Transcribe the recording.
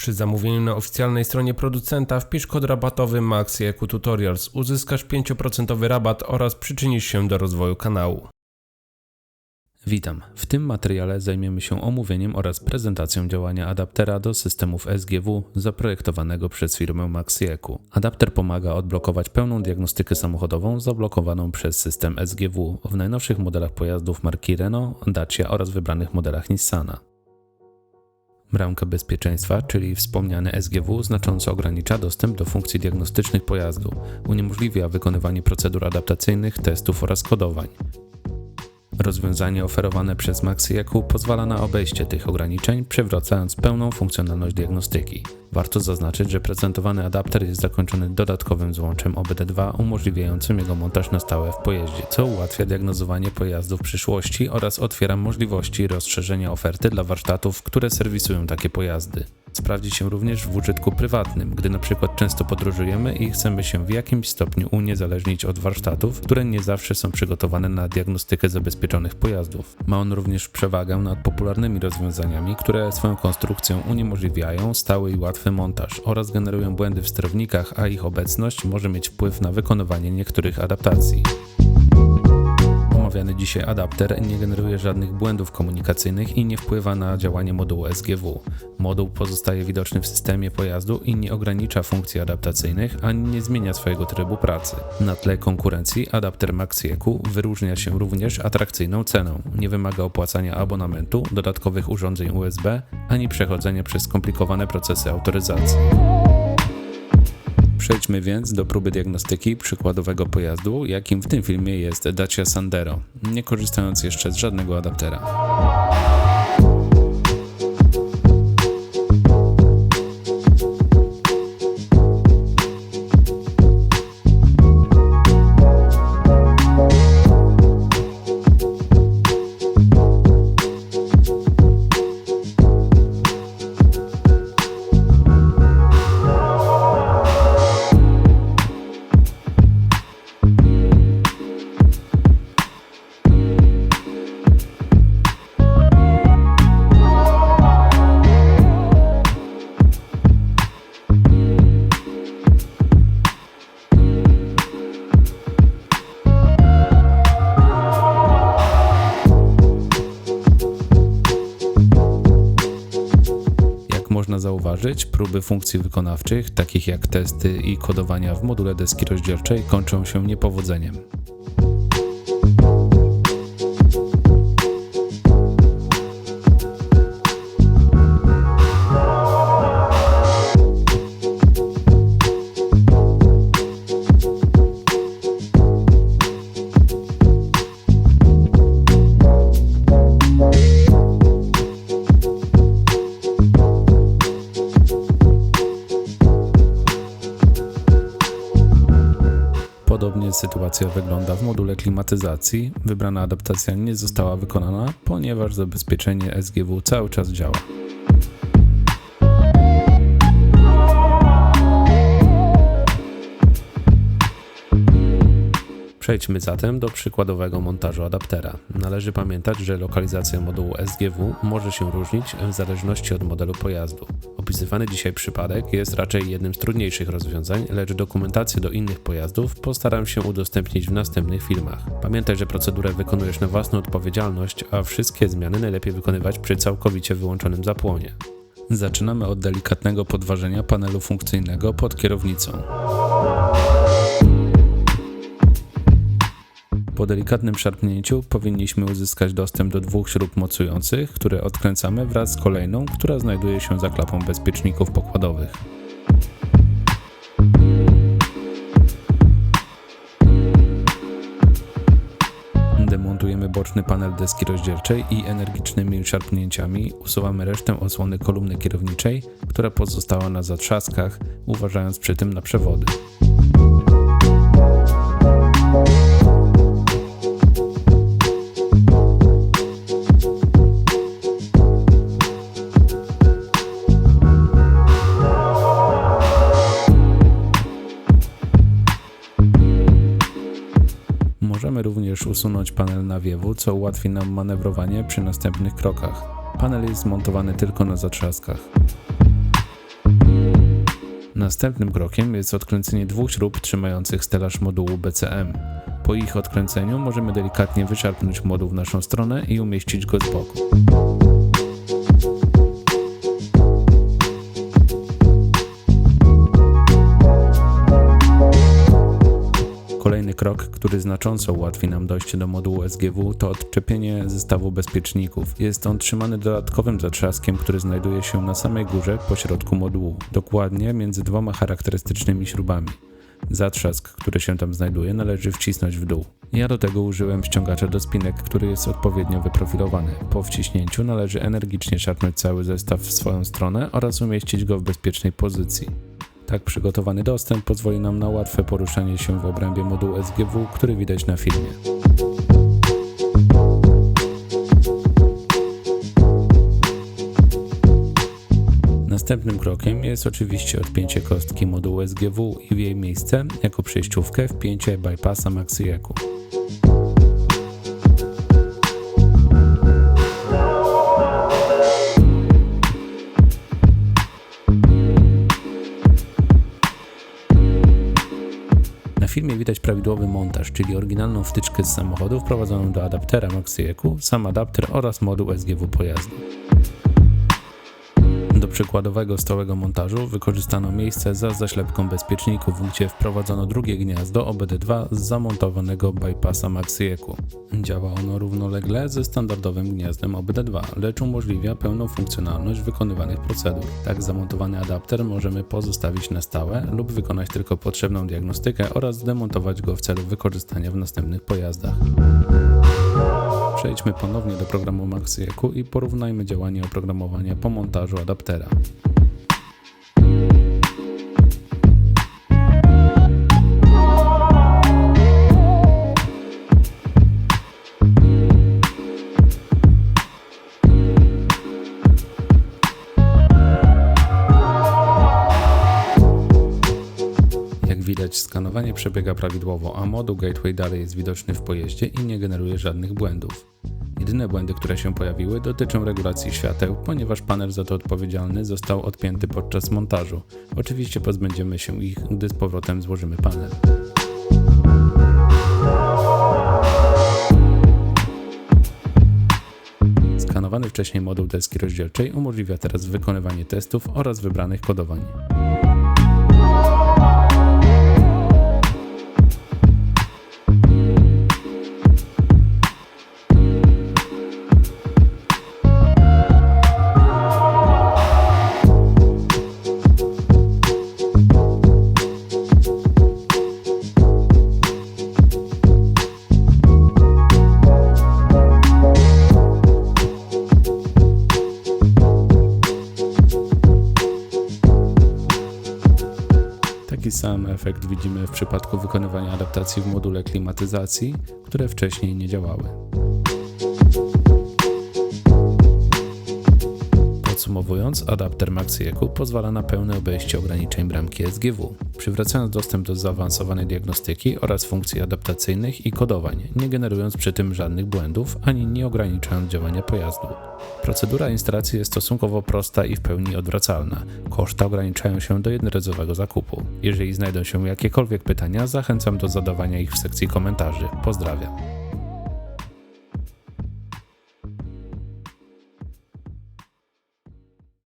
Przy zamówieniu na oficjalnej stronie producenta wpisz kod rabatowy MaxiEQ Tutorials. Uzyskasz 5% rabat oraz przyczynisz się do rozwoju kanału. Witam. W tym materiale zajmiemy się omówieniem oraz prezentacją działania adaptera do systemów SGW zaprojektowanego przez firmę MaxiEQ. Adapter pomaga odblokować pełną diagnostykę samochodową zablokowaną przez system SGW w najnowszych modelach pojazdów marki Renault, Dacia oraz wybranych modelach Nissana. Bramka bezpieczeństwa, czyli wspomniane SGW, znacząco ogranicza dostęp do funkcji diagnostycznych pojazdu, uniemożliwia wykonywanie procedur adaptacyjnych, testów oraz kodowań. Rozwiązanie oferowane przez MaxiEQ pozwala na obejście tych ograniczeń, przywracając pełną funkcjonalność diagnostyki. Warto zaznaczyć, że prezentowany adapter jest zakończony dodatkowym złączem OBD2 umożliwiającym jego montaż na stałe w pojeździe, co ułatwia diagnozowanie pojazdu w przyszłości oraz otwiera możliwości rozszerzenia oferty dla warsztatów, które serwisują takie pojazdy. Sprawdzi się również w użytku prywatnym, gdy na przykład często podróżujemy i chcemy się w jakimś stopniu uniezależnić od warsztatów, które nie zawsze są przygotowane na diagnostykę zabezpieczonych pojazdów. Ma on również przewagę nad popularnymi rozwiązaniami, które swoją konstrukcją uniemożliwiają stały i łatwy montaż oraz generują błędy w sterownikach, a ich obecność może mieć wpływ na wykonywanie niektórych adaptacji. Omawiany dzisiaj adapter nie generuje żadnych błędów komunikacyjnych i nie wpływa na działanie modułu SGW. Moduł pozostaje widoczny w systemie pojazdu i nie ogranicza funkcji adaptacyjnych ani nie zmienia swojego trybu pracy. Na tle konkurencji adapter MaxiEQ wyróżnia się również atrakcyjną ceną. Nie wymaga opłacania abonamentu, dodatkowych urządzeń USB ani przechodzenia przez skomplikowane procesy autoryzacji. Przejdźmy więc do próby diagnostyki przykładowego pojazdu, jakim w tym filmie jest Dacia Sandero, nie korzystając jeszcze z żadnego adaptera. Zauważyć, próby funkcji wykonawczych, takich jak testy i kodowania w module deski rozdzielczej, kończą się niepowodzeniem. Podobnie sytuacja wygląda w module klimatyzacji. Wybrana adaptacja nie została wykonana, ponieważ zabezpieczenie SGW cały czas działa. Przejdźmy zatem do przykładowego montażu adaptera. Należy pamiętać, że lokalizacja modułu SGW może się różnić w zależności od modelu pojazdu. Opisywany dzisiaj przypadek jest raczej jednym z trudniejszych rozwiązań, lecz dokumentację do innych pojazdów postaram się udostępnić w następnych filmach. Pamiętaj, że procedurę wykonujesz na własną odpowiedzialność, a wszystkie zmiany najlepiej wykonywać przy całkowicie wyłączonym zapłonie. Zaczynamy od delikatnego podważenia panelu funkcyjnego pod kierownicą. Po delikatnym szarpnięciu powinniśmy uzyskać dostęp do dwóch śrub mocujących, które odkręcamy wraz z kolejną, która znajduje się za klapą bezpieczników pokładowych. Demontujemy boczny panel deski rozdzielczej i energicznymi szarpnięciami usuwamy resztę osłony kolumny kierowniczej, która pozostała na zatrzaskach, uważając przy tym na przewody. Usunąć panel nawiewu, co ułatwi nam manewrowanie przy następnych krokach. Panel jest zmontowany tylko na zatrzaskach. Następnym krokiem jest odkręcenie dwóch śrub trzymających stelaż modułu BCM. Po ich odkręceniu możemy delikatnie wyczerpnąć moduł w naszą stronę i umieścić go z boku. Krok, który znacząco ułatwi nam dojście do modułu SGW, to odczepienie zestawu bezpieczników. Jest on trzymany dodatkowym zatrzaskiem, który znajduje się na samej górze pośrodku modułu, dokładnie między dwoma charakterystycznymi śrubami. Zatrzask, który się tam znajduje, należy wcisnąć w dół. Ja do tego użyłem ściągacza do spinek, który jest odpowiednio wyprofilowany. Po wciśnięciu należy energicznie szarpnąć cały zestaw w swoją stronę oraz umieścić go w bezpiecznej pozycji. Tak przygotowany dostęp pozwoli nam na łatwe poruszanie się w obrębie modułu SGW, który widać na filmie. Następnym krokiem jest oczywiście odpięcie kostki modułu SGW i w jej miejsce, jako przejściówkę, wpięcie bypassa Maxieku. Widać prawidłowy montaż, czyli oryginalną wtyczkę z samochodu wprowadzoną do adaptera Maxieku, sam adapter oraz moduł SGW pojazdu. Do przykładowego stałego montażu wykorzystano miejsce za zaślepką bezpieczników, gdzie wprowadzono drugie gniazdo OBD2 z zamontowanego bypassa Maxieku. Działa ono równolegle ze standardowym gniazdem OBD2, lecz umożliwia pełną funkcjonalność wykonywanych procedur. Tak zamontowany adapter możemy pozostawić na stałe lub wykonać tylko potrzebną diagnostykę oraz zdemontować go w celu wykorzystania w następnych pojazdach. Przejdźmy ponownie do programu Maxieku i porównajmy działanie oprogramowania po montażu adaptera. Widać, skanowanie przebiega prawidłowo, a moduł Gateway dalej jest widoczny w pojeździe i nie generuje żadnych błędów. Jedyne błędy, które się pojawiły, dotyczą regulacji świateł, ponieważ panel za to odpowiedzialny został odpięty podczas montażu. Oczywiście pozbędziemy się ich, gdy z powrotem złożymy panel. Skanowany wcześniej moduł deski rozdzielczej umożliwia teraz wykonywanie testów oraz wybranych kodowań. Sam efekt widzimy w przypadku wykonywania adaptacji w module klimatyzacji, które wcześniej nie działały. Podsumowując, adapter Maxieku pozwala na pełne obejście ograniczeń bramki SGW, przywracając dostęp do zaawansowanej diagnostyki oraz funkcji adaptacyjnych i kodowań, nie generując przy tym żadnych błędów ani nie ograniczając działania pojazdu. Procedura instalacji jest stosunkowo prosta i w pełni odwracalna. Koszta ograniczają się do jednorazowego zakupu. Jeżeli znajdą się jakiekolwiek pytania, zachęcam do zadawania ich w sekcji komentarzy. Pozdrawiam.